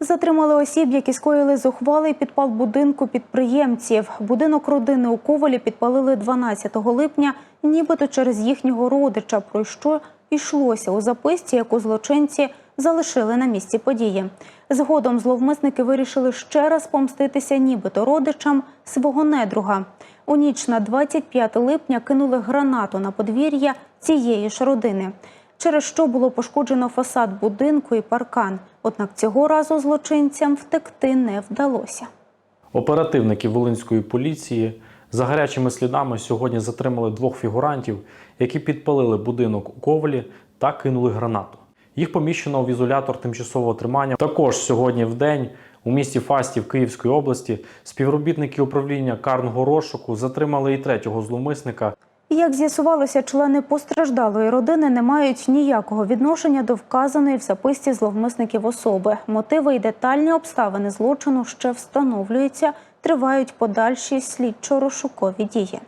Затримали осіб, які скоїли зухвалий підпал будинку підприємців. Будинок родини у Ковалі підпалили 12 липня, нібито через їхнього родича, про що йшлося у записці, яку злочинці залишили на місці події. Згодом зловмисники вирішили ще раз помститися нібито родичам свого недруга. У ніч на 25 липня кинули гранату на подвір'я цієї ж родини, через що було пошкоджено фасад будинку і паркан. Однак цього разу злочинцям втекти не вдалося. Оперативники Волинської поліції за гарячими слідами сьогодні затримали двох фігурантів, які підпалили будинок у Ковалі та кинули гранату. Їх поміщено в ізолятор тимчасового тримання. Також сьогодні в день у місті Фастів Київської області співробітники управління карного розшуку затримали і третього зловмисника, Як з'ясувалося, члени постраждалої родини не мають ніякого відношення до вказаної в записці зловмисників особи. Мотиви і детальні обставини злочину ще встановлюються, тривають подальші слідчо-розшукові дії.